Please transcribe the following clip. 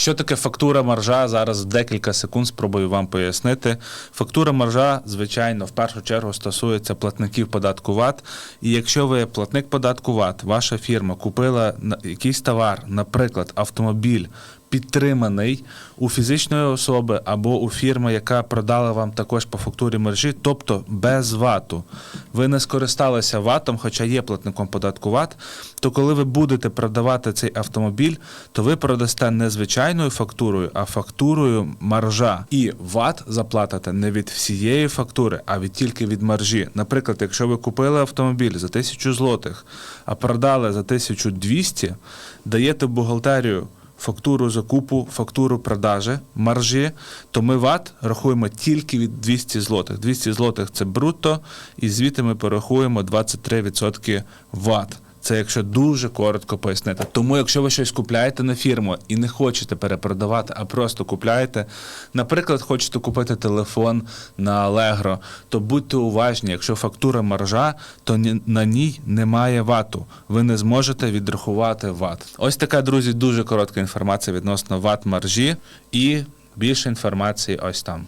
Що таке фактура маржа? Зараз декілька секунд спробую вам пояснити. Фактура маржа, звичайно, в першу чергу стосується платників податку ВАТ. І якщо ви платник податку ВАТ, ваша фірма купила якийсь товар, наприклад, автомобіль. Підтриманий у фізичної особи або у фірми, яка продала вам також по фактурі мережі, тобто без вату. Ви не скористалися ватом, хоча є платником податку ВАТ, то коли ви будете продавати цей автомобіль, то ви продасте не звичайною фактурою, а фактурою маржа. І ВАТ заплатите не від всієї фактури, а від тільки від маржі. Наприклад, якщо ви купили автомобіль за 1000 злотих, а продали за 1200, даєте бухгалтерію фактуру закупу, фактуру продажі, маржі, то ми ВАТ рахуємо тільки від 200 злотих. 200 злотих це брутто, і звідти ми порахуємо 23% ВАТ. Це якщо дуже коротко пояснити. Тому, якщо ви щось купляєте на фірму і не хочете перепродавати, а просто купляєте, наприклад, хочете купити телефон на Allegro, то будьте уважні, якщо фактура маржа, то на ній немає вату. Ви не зможете відрахувати ват. Ось така, друзі, дуже коротка інформація відносно ват маржі і більше інформації ось там.